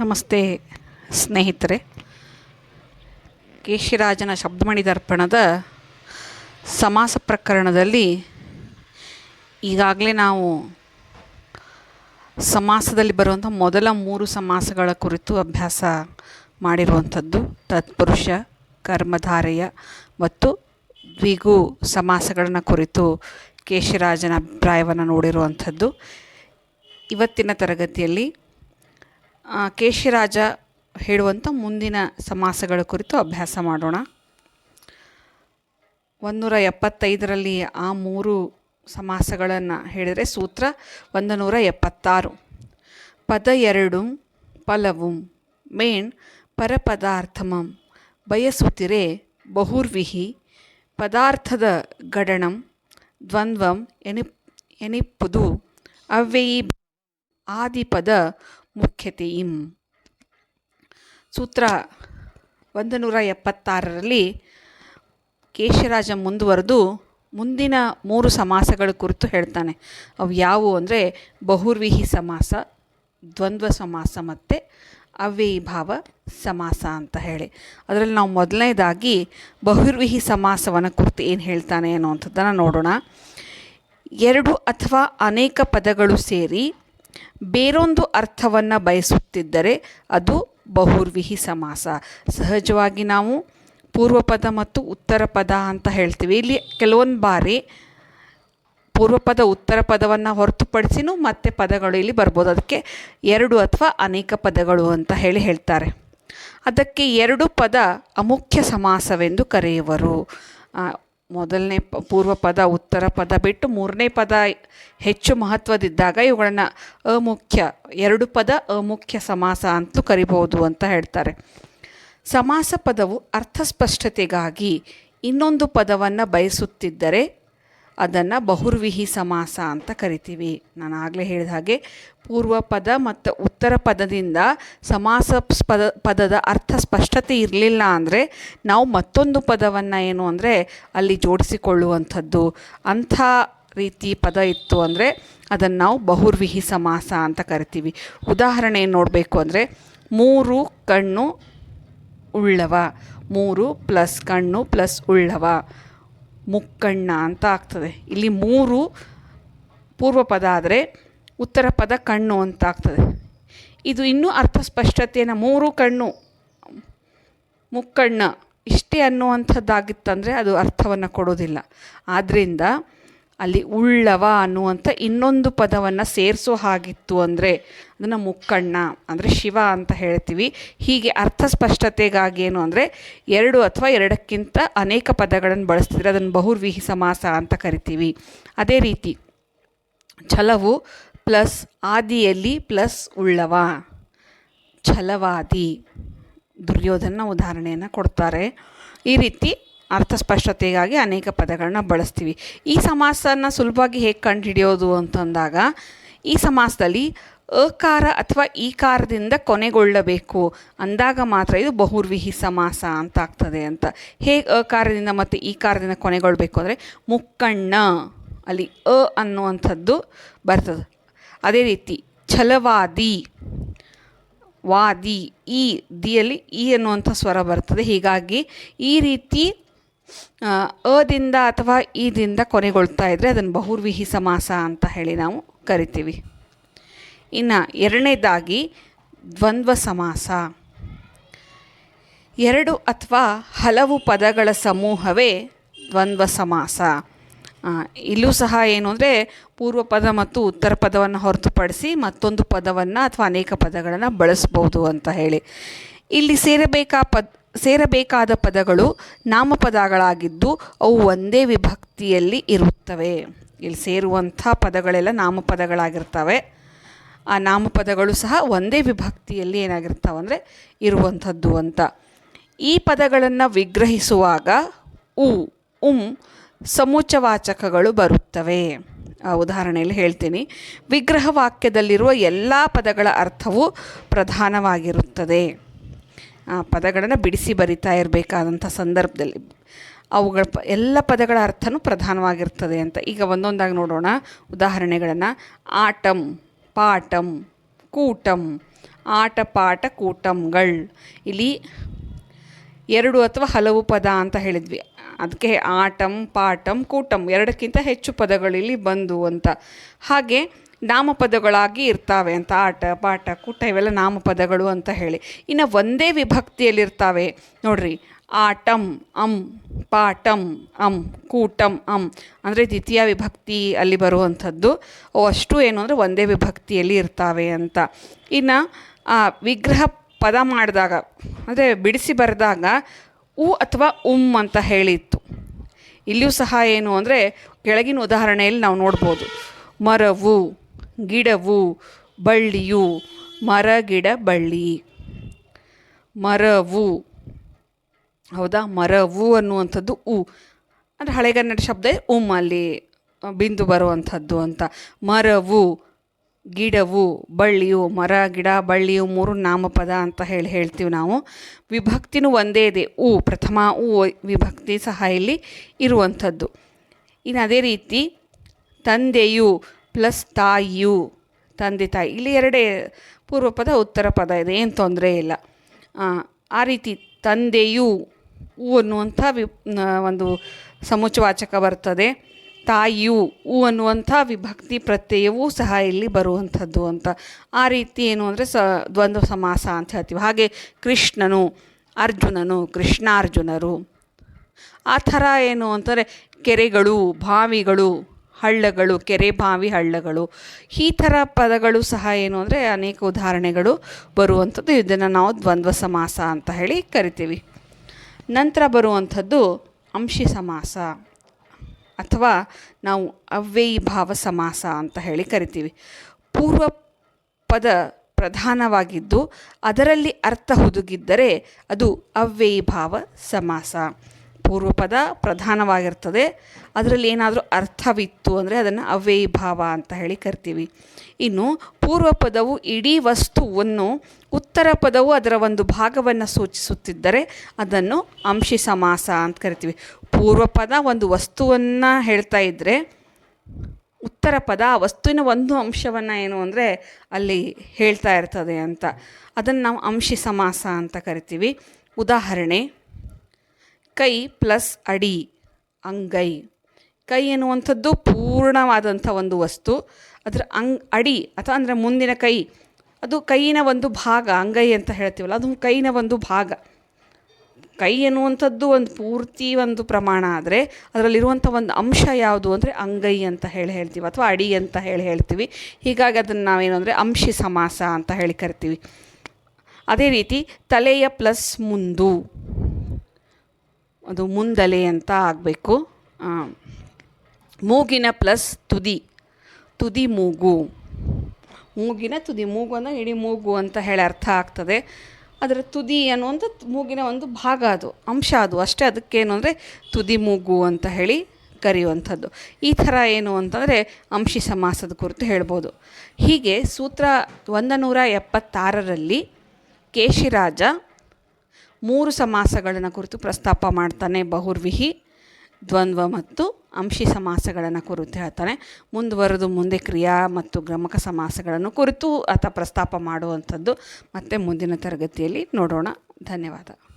ನಮಸ್ತೆ ಸ್ನೇಹಿತರೆ. ಕೇಶಿರಾಜನ ಶಬ್ದಮಣಿ ದರ್ಪಣದ ಸಮಾಸ ಪ್ರಕರಣದಲ್ಲಿ ಈಗಾಗಲೇ ನಾವು ಸಮಾಸದಲ್ಲಿ ಬರುವಂಥ ಮೊದಲ ಮೂರು ಸಮಾಸಗಳ ಕುರಿತು ಅಭ್ಯಾಸ ಮಾಡಿರುವಂಥದ್ದು. ತತ್ಪುರುಷ, ಕರ್ಮಧಾರೆಯ ಮತ್ತು ದ್ವಿಗು ಸಮಾಸಗಳನ್ನು ಕುರಿತು ಕೇಶಿರಾಜನ ಅಭಿಪ್ರಾಯವನ್ನು ನೋಡಿರುವಂಥದ್ದು. ಇವತ್ತಿನ ತರಗತಿಯಲ್ಲಿ ಕೇಶಿರಾಜ ಹೇಳುವಂಥ ಮುಂದಿನ ಸಮಾಸಗಳ ಕುರಿತು ಅಭ್ಯಾಸ ಮಾಡೋಣ. ಒಂದೂರ ಎಪ್ಪತ್ತೈದರಲ್ಲಿ ಆ ಮೂರು ಸಮಾಸಗಳನ್ನು ಹೇಳಿದರೆ ಸೂತ್ರ ಒಂದು ನೂರ ಎಪ್ಪತ್ತಾರು ಪದ ಎರಡು ಫಲವು ಮೇಣ್ ಪರಪದಾರ್ಥಮಂ, ಬಯಸುತ್ತಿರೆ ಬಹುರ್ವಿಹಿ, ಪದಾರ್ಥದ ಗಡಣಂ, ದ್ವಂದ್ವಂ ಎನಿ ಎನಿಪ್ಪುದು ಅವ್ಯಯಿ ಆದಿಪದ ಮುಖ್ಯತೆಯಿಂ ಸೂತ್ರ ಒಂದು ನೂರ ಎಪ್ಪತ್ತಾರರಲ್ಲಿ ಕೇಶರಾಜ ಮುಂದುವರೆದು ಮುಂದಿನ ಮೂರು ಸಮಾಸಗಳ ಕುರಿತು ಹೇಳ್ತಾನೆ. ಅವು ಯಾವುವು ಅಂದರೆ ಬಹುರ್ವಿಹಿ ಸಮಾಸ, ದ್ವಂದ್ವ ಸಮಾಸ ಮತ್ತು ಅವ್ಯಯೀಭಾವ ಸಮಾಸ ಅಂತ ಹೇಳಿ. ಅದರಲ್ಲಿ ನಾವು ಮೊದಲನೇದಾಗಿ ಬಹುರ್ವಿಹಿ ಸಮಾಸವನ್ನು ಕುರಿತು ಏನು ಹೇಳ್ತಾನೆ ಅನ್ನುವಂಥದ್ದನ್ನು ನೋಡೋಣ. ಎರಡು ಅಥವಾ ಅನೇಕ ಪದಗಳು ಸೇರಿ ಬೇರೊಂದು ಅರ್ಥವನ್ನು ಬಯಸುತ್ತಿದ್ದರೆ ಅದು ಬಹುರ್ವಿಹಿ ಸಮಾಸ. ಸಹಜವಾಗಿ ನಾವು ಪೂರ್ವಪದ ಮತ್ತು ಉತ್ತರ ಪದ ಅಂತ ಹೇಳ್ತೀವಿ. ಇಲ್ಲಿ ಕೆಲವೊಂದು ಬಾರಿ ಪೂರ್ವಪದ, ಉತ್ತರ ಪದವನ್ನು ಹೊರತುಪಡಿಸಿನೂ ಮತ್ತೆ ಪದಗಳು ಇಲ್ಲಿ ಬರ್ಬೋದು. ಅದಕ್ಕೆ ಎರಡು ಅಥವಾ ಅನೇಕ ಪದಗಳು ಅಂತ ಹೇಳಿ ಹೇಳ್ತಾರೆ. ಅದಕ್ಕೆ ಎರಡು ಪದ ಅಮುಖ್ಯ ಸಮಾಸವೆಂದು ಕರೆಯುವರು. ಮೊದಲನೇ ಪೂರ್ವ ಪದ, ಉತ್ತರ ಪದ ಬಿಟ್ಟು ಮೂರನೇ ಪದ ಹೆಚ್ಚು ಮಹತ್ವದಿದ್ದಾಗ ಇವುಗಳನ್ನು ಅಮುಖ್ಯ, ಎರಡು ಪದ ಅಮುಖ್ಯ ಸಮಾಸ ಅಂತಲೂ ಕರಿಬಹುದು ಅಂತ ಹೇಳ್ತಾರೆ. ಸಮಾಸ ಪದವು ಅರ್ಥಸ್ಪಷ್ಟತೆಗಾಗಿ ಇನ್ನೊಂದು ಪದವನ್ನು ಬಯಸುತ್ತಿದ್ದರೆ ಅದನ್ನು ಬಹುರ್ವಿಹಿ ಸಮಾಸ ಅಂತ ಕರಿತೀವಿ. ನಾನು ಆಗಲೇ ಹೇಳಿದ ಹಾಗೆ ಪೂರ್ವ ಪದ ಮತ್ತು ಉತ್ತರ ಪದದಿಂದ ಸಮಾಸ ಪದ, ಪದದ ಅರ್ಥ ಸ್ಪಷ್ಟತೆ ಇರಲಿಲ್ಲ ಅಂದರೆ ನಾವು ಮತ್ತೊಂದು ಪದವನ್ನು ಏನು ಅಂದರೆ ಅಲ್ಲಿ ಜೋಡಿಸಿಕೊಳ್ಳುವಂಥದ್ದು. ಅಂಥ ರೀತಿ ಪದ ಇತ್ತು ಅಂದರೆ ಅದನ್ನು ನಾವು ಬಹುರ್ವಿಹಿ ಸಮಾಸ ಅಂತ ಕರಿತೀವಿ. ಉದಾಹರಣೆ ನೋಡಬೇಕು ಅಂದರೆ ಮೂರು ಕಣ್ಣು ಉಳ್ಳವ, ಮೂರು ಪ್ಲಸ್ ಕಣ್ಣು ಪ್ಲಸ್ ಉಳ್ಳವ. ಮುಕ್ಕಣ್ಣ ಅಂತ ಆಗ್ತದೆ. ಇಲ್ಲಿ ಮೂರು ಪೂರ್ವ ಪದ ಆದರೆ ಉತ್ತರ ಪದ ಕಣ್ಣು ಅಂತ ಆಗ್ತದೆ. ಇದು ಇನ್ನೂ ಅರ್ಥ ಸ್ಪಷ್ಟತೆಯನ್ನು ಮೂರು ಕಣ್ಣು, ಮುಕ್ಕಣ್ಣ ಇಷ್ಟೇ ಅನ್ನುವಂಥದ್ದಾಗಿತ್ತಂದರೆ ಅದು ಅರ್ಥವನ್ನು ಕೊಡೋದಿಲ್ಲ. ಆದ್ದರಿಂದ ಅಲ್ಲಿ ಉಳ್ಳವ ಅನ್ನುವಂಥ ಇನ್ನೊಂದು ಪದವನ್ನು ಸೇರಿಸೋ ಹಾಗಿತ್ತು ಅಂದರೆ ಅದನ್ನು ಮುಕ್ಕಣ್ಣ ಅಂದರೆ ಶಿವ ಅಂತ ಹೇಳ್ತೀವಿ. ಹೀಗೆ ಅರ್ಥ ಸ್ಪಷ್ಟತೆಗಾಗಿ ಏನು ಅಂದರೆ ಎರಡು ಅಥವಾ ಎರಡಕ್ಕಿಂತ ಅನೇಕ ಪದಗಳನ್ನು ಬಳಸ್ತಿದ್ರೆ ಅದನ್ನು ಬಹುರ್ವಿಹಿ ಸಮಾಸ ಅಂತ ಕರಿತೀವಿ. ಅದೇ ರೀತಿ ಛಲವು ಪ್ಲಸ್ ಆದಿಯಲ್ಲಿ ಪ್ಲಸ್ ಉಳ್ಳವ, ಛಲವಾದಿ ದುರ್ಯೋಧನ ಉದಾಹರಣೆಯನ್ನು ಕೊಡ್ತಾರೆ. ಈ ರೀತಿ ಅರ್ಥಸ್ಪಷ್ಟತೆಗಾಗಿ ಅನೇಕ ಪದಗಳನ್ನ ಬಳಸ್ತೀವಿ. ಈ ಸಮಾಸನ ಸುಲಭವಾಗಿ ಹೇಗೆ ಕಂಡುಹಿಡಿಯೋದು ಅಂತಂದಾಗ, ಈ ಸಮಾಸದಲ್ಲಿ ಅಕಾರ ಅಥವಾ ಈಕಾರದಿಂದ ಕೊನೆಗೊಳ್ಳಬೇಕು. ಅಂದಾಗ ಮಾತ್ರ ಇದು ಬಹುರ್ವಿಹಿ ಸಮಾಸ ಅಂತ ಆಗ್ತದೆ ಅಂತ. ಹೇಗೆ ಅಕಾರದಿಂದ ಮತ್ತು ಈಕಾರದಿಂದ ಕೊನೆಗೊಳ್ಳಬೇಕು ಅಂದರೆ ಮುಕ್ಕಣ್ಣ, ಅಲ್ಲಿ ಅ ಅನ್ನುವಂಥದ್ದು ಬರ್ತದೆ. ಅದೇ ರೀತಿ ಛಲವಾದಿ, ವಾದಿ, ಈ ದಿಯಲ್ಲಿ ಈ ಅನ್ನುವಂಥ ಸ್ವರ ಬರ್ತದೆ. ಹೀಗಾಗಿ ಈ ರೀತಿ ಅದಿಂದ ಅಥವಾ ಇದಿಂದ ಕೊನೆಗೊಳ್ತಾ ಇದ್ದರೆ ಅದನ್ನು ಬಹುರ್ವಿಹಿ ಸಮಾಸ ಅಂತ ಹೇಳಿ ನಾವು ಕರಿತೀವಿ. ಇನ್ನು ಎರಡನೇದಾಗಿ ದ್ವಂದ್ವ ಸಮಾಸ. ಎರಡು ಅಥವಾ ಹಲವು ಪದಗಳ ಸಮೂಹವೇ ದ್ವಂದ್ವ ಸಮಾಸ. ಇಲ್ಲೂ ಸಹ ಏನು ಅಂದರೆ ಪೂರ್ವ ಪದ ಮತ್ತು ಉತ್ತರ ಪದವನ್ನು ಹೊರತುಪಡಿಸಿ ಮತ್ತೊಂದು ಪದವನ್ನು ಅಥವಾ ಅನೇಕ ಪದಗಳನ್ನು ಬಳಸ್ಬೋದು ಅಂತ ಹೇಳಿ. ಇಲ್ಲಿ ಸೇರಬೇಕಾ ಪದ ಸೇರಬೇಕಾದ ಪದಗಳು ನಾಮಪದಗಳಾಗಿದ್ದು ಅವು ಒಂದೇ ವಿಭಕ್ತಿಯಲ್ಲಿ ಇರುತ್ತವೆ. ಇಲ್ಲಿ ಸೇರುವಂಥ ಪದಗಳೆಲ್ಲ ನಾಮಪದಗಳಾಗಿರ್ತವೆ. ಆ ನಾಮಪದಗಳು ಸಹ ಒಂದೇ ವಿಭಕ್ತಿಯಲ್ಲಿ ಏನಾಗಿರ್ತಾವೆ ಅಂದರೆ ಇರುವಂಥದ್ದು ಅಂತ. ಈ ಪದಗಳನ್ನು ವಿಗ್ರಹಿಸುವಾಗ ಉ, ಉಂ ಸಮೂಚವಾಚಕಗಳು ಬರುತ್ತವೆ. ಆ ಉದಾಹರಣೆಯಲ್ಲಿ ಹೇಳ್ತೀನಿ. ವಿಗ್ರಹ ವಾಕ್ಯದಲ್ಲಿರುವ ಎಲ್ಲ ಪದಗಳ ಅರ್ಥವು ಪ್ರಧಾನವಾಗಿರುತ್ತದೆ. ಪದಗಳನ್ನು ಬಿಡಿಸಿ ಬರಿತಾ ಇರಬೇಕಾದಂಥ ಸಂದರ್ಭದಲ್ಲಿ ಅವುಗಳ ಪ, ಎಲ್ಲ ಪದಗಳ ಅರ್ಥನೂ ಪ್ರಧಾನವಾಗಿರ್ತದೆ ಅಂತ. ಈಗ ಒಂದೊಂದಾಗಿ ನೋಡೋಣ. ಉದಾಹರಣೆಗಳನ್ನು ಆಟಂ, ಪಾಟಂ, ಕೂಟಂ ಆಟ ಪಾಠ ಕೂಟಂಗಳ್. ಇಲ್ಲಿ ಎರಡು ಅಥವಾ ಹಲವು ಪದ ಅಂತ ಹೇಳಿದ್ವಿ. ಅದಕ್ಕೆ ಆಟಂ ಪಾಠಂ ಕೂಟಂ ಎರಡಕ್ಕಿಂತ ಹೆಚ್ಚು ಪದಗಳಿಲ್ಲಿ ಬಂದು ಅಂತ. ಹಾಗೆ ನಾಮಪದಗಳಾಗಿ ಇರ್ತಾವೆ ಅಂತ ಆಟ, ಪಾಠ, ಕೂಟ ಇವೆಲ್ಲ ನಾಮಪದಗಳು ಅಂತ ಹೇಳಿ. ಇನ್ನು ಒಂದೇ ವಿಭಕ್ತಿಯಲ್ಲಿರ್ತಾವೆ. ನೋಡ್ರಿ, ಆಟಂ, ಅಂ, ಪಾಟಂ, ಅಂ, ಕೂಟಂ, ಅಂ. ಅಂದರೆ ದ್ವಿತೀಯ ವಿಭಕ್ತಿ ಅಲ್ಲಿ ಬರುವಂಥದ್ದು. ಅಷ್ಟು ಏನು ಅಂದರೆ ಒಂದೇ ವಿಭಕ್ತಿಯಲ್ಲಿ ಇರ್ತಾವೆ ಅಂತ. ಇನ್ನು ವಿಗ್ರಹ ಪದ ಮಾಡಿದಾಗ, ಅಂದರೆ ಬಿಡಿಸಿ ಬರೆದಾಗ, ಉ ಅಥವಾ ಉಮ್ ಅಂತ ಹೇಳಿತ್ತು ಇಲ್ಲಿಯೂ ಸಹ ಏನು ಅಂದರೆ ಕೆಳಗಿನ ಉದಾಹರಣೆಯಲ್ಲಿ ನಾವು ನೋಡ್ಬೋದು. ಮರವು ಗಿಡವು ಬಳ್ಳಿಯು ಮರಗಿಡ ಬಳ್ಳಿ ಮರವು, ಹೌದಾ? ಮರವು ಅನ್ನುವಂಥದ್ದು ಉ. ಅಂದರೆ ಹಳೆಗನ್ನಡ ಶಬ್ದ ಉಮ್ ಅಲ್ಲಿ ಬಿಂದು ಬರುವಂಥದ್ದು ಅಂತ. ಮರವು, ಗಿಡವು, ಬಳ್ಳಿಯು ಮರ ಗಿಡ ಬಳ್ಳಿಯು ಮೂರು ನಾಮಪದ ಅಂತ ಹೇಳಿ ಹೇಳ್ತೀವಿ ನಾವು. ವಿಭಕ್ತಿನೂ ಒಂದೇ ಇದೆ. ಉ, ಪ್ರಥಮ ಉ, ವಿಭಕ್ತಿ ಸಹ ಇಲ್ಲಿ ಇರುವಂಥದ್ದು. ಇನ್ನು ಅದೇ ರೀತಿ ತಂದೆಯು ಪ್ಲಸ್ ತಾಯಿಯು ತಂದೆ ತಾಯಿ. ಇಲ್ಲಿ ಎರಡೇ ಪೂರ್ವ ಪದ ಉತ್ತರ ಪದ ಇದೆ ಏನು ತೊಂದರೆ ಇಲ್ಲ. ಆ, ರೀತಿ ತಂದೆಯು ಉ ಅನ್ನುವಂಥ ವಿ ಒಂದು ಸಮುಚವಾಚಕ ಬರ್ತದೆ. ತಾಯಿಯು ಉ ಅನ್ನುವಂಥ ವಿಭಕ್ತಿ ಪ್ರತ್ಯಯವೂ ಸಹ ಇಲ್ಲಿ ಬರುವಂಥದ್ದು ಅಂತ. ಆ ರೀತಿ ಏನು ಅಂದರೆ ಸ ದ್ವಂದ್ವ ಸಮಾಸ ಅಂತ ಹೇಳ್ತೀವಿ. ಹಾಗೆ ಕೃಷ್ಣನು ಅರ್ಜುನನು ಕೃಷ್ಣಾರ್ಜುನರು. ಆ ಥರ ಏನು ಅಂತಂದರೆ ಕೆರೆಗಳು ಬಾವಿಗಳು ಹಳ್ಳಗಳು, ಕೆರೆ ಬಾವಿ ಹಳ್ಳಗಳು, ಈ ಥರ ಪದಗಳು ಸಹ ಏನು ಅಂದರೆ ಅನೇಕ ಉದಾಹರಣೆಗಳು ಬರುವಂಥದ್ದು. ಇದನ್ನು ನಾವು ದ್ವಂದ್ವ ಸಮಾಸ ಅಂತ ಹೇಳಿ ಕರಿತೀವಿ. ನಂತರ ಬರುವಂಥದ್ದು ಅಂಶಿ ಸಮಾಸ ಅಥವಾ ನಾವು ಅವ್ಯಯಿ ಭಾವ ಸಮಾಸ ಅಂತ ಹೇಳಿ ಕರಿತೀವಿ. ಪೂರ್ವ ಪದ ಪ್ರಧಾನವಾಗಿದ್ದು ಅದರಲ್ಲಿ ಅರ್ಥ ಹುದುಗಿದ್ದರೆ ಅದು ಅವ್ಯಯಿ ಭಾವ ಸಮಾಸ. ಪೂರ್ವಪದ ಪ್ರಧಾನವಾಗಿರ್ತದೆ. ಅದರಲ್ಲಿ ಏನಾದರೂ ಅರ್ಥವಿತ್ತು ಅಂದರೆ ಅದನ್ನು ಅವ್ಯಯಭಾವ ಅಂತ ಹೇಳಿ ಕರಿತೀವಿ. ಇನ್ನು ಪೂರ್ವ ಪದವು ಇಡೀ ವಸ್ತುವನ್ನು ಉತ್ತರ ಪದವು ಅದರ ಒಂದು ಭಾಗವನ್ನು ಸೂಚಿಸುತ್ತಿದ್ದರೆ ಅದನ್ನು ಅಂಶಿ ಸಮಾಸ ಅಂತ ಕರಿತೀವಿ. ಪೂರ್ವ ಪದ ಒಂದು ವಸ್ತುವನ್ನು ಹೇಳ್ತಾ ಇದ್ದರೆ ಉತ್ತರ ಪದ ಆ ವಸ್ತುವಿನ ಒಂದು ಅಂಶವನ್ನು ಏನು ಅಂದರೆ ಅಲ್ಲಿ ಹೇಳ್ತಾ ಇರ್ತದೆ ಅಂತ. ಅದನ್ನು ನಾವು ಅಂಶಿ ಸಮಾಸ ಅಂತ ಕರಿತೀವಿ. ಉದಾಹರಣೆ ಕೈ ಪ್ಲಸ್ ಅಡಿ, ಅಂಗೈ. ಕೈ ಎನ್ನುವಂಥದ್ದು ಪೂರ್ಣವಾದಂಥ ಒಂದು ವಸ್ತು. ಅದರ ಅಂಗ್, ಅಡಿ ಅಥವಾ ಅಂದರೆ ಮುಂದಿನ ಕೈ, ಅದು ಕೈಯಿನ ಒಂದು ಭಾಗ, ಅಂಗೈ ಅಂತ ಹೇಳ್ತೀವಲ್ಲ, ಅದು ಕೈಯಿನ ಒಂದು ಭಾಗ. ಕೈ ಎನ್ನುವಂಥದ್ದು ಒಂದು ಪೂರ್ತಿ ಒಂದು ಪ್ರಮಾಣ ಆದರೆ ಅದರಲ್ಲಿರುವಂಥ ಒಂದು ಅಂಶ ಯಾವುದು ಅಂದರೆ ಅಂಗೈ ಅಂತ ಹೇಳಿ ಹೇಳ್ತೀವಿ ಅಥವಾ ಅಡಿ ಅಂತ ಹೇಳಿ ಹೇಳ್ತೀವಿ. ಹೀಗಾಗಿ ಅದನ್ನು ನಾವೇನು ಅಂದರೆ ಅಂಶಿ ಸಮಾಸ ಅಂತ ಹೇಳಿ ಕರಿತೀವಿ. ಅದೇ ರೀತಿ ತಲೆಯ ಪ್ಲಸ್ ಮುಂದು. ಅದು ಮುಂದಲೆ ಅಂತ ಆಗಬೇಕು. ಮೂಗಿನ ಪ್ಲಸ್ ತುದಿ ತುದಿ ಮೂಗು. ಮೂಗಿನ ತುದಿ ಮೂಗು ಅಂದರೆ ಇಡೀ ಮೂಗು ಅಂತ ಹೇಳಿ ಅರ್ಥ ಆಗ್ತದೆ. ಅದರ ತುದಿ ಅನ್ನುವಂಥ ಮೂಗಿನ ಒಂದು ಭಾಗ ಅದು, ಅಂಶ ಅದು. ಅಷ್ಟೇ ಅದಕ್ಕೇನು ಅಂದರೆ ತುದಿ ಮೂಗು ಅಂತ ಹೇಳಿ ಕರೆಯುವಂಥದ್ದು. ಈ ಥರ ಏನು ಅಂತಂದರೆ ಅಂಶಿ ಸಮಾಸದ ಕುರಿತು ಹೇಳ್ಬೋದು. ಹೀಗೆ ಸೂತ್ರ ಒಂದು ನೂರ ಎಪ್ಪತ್ತಾರರಲ್ಲಿ ಕೇಶಿರಾಜ ಮೂರು ಸಮಾಸಗಳನ್ನು ಕುರಿತು ಪ್ರಸ್ತಾಪ ಮಾಡ್ತಾನೆ ಬಹುರ್ವಿಹಿ, ದ್ವಂದ್ವ ಮತ್ತು ಅಂಶಿ ಸಮಾಸಗಳನ್ನು ಕುರಿತು ಹೇಳ್ತಾನೆ. ಮುಂದುವರೆದು ಮುಂದೆ ಕ್ರಿಯಾ ಮತ್ತು ಗ್ರಮಕ ಸಮಾಸಗಳನ್ನು ಕುರಿತು ಆತ ಪ್ರಸ್ತಾಪ ಮಾಡುವಂಥದ್ದು. ಮತ್ತೆ ಮುಂದಿನ ತರಗತಿಯಲ್ಲಿ ನೋಡೋಣ. ಧನ್ಯವಾದ.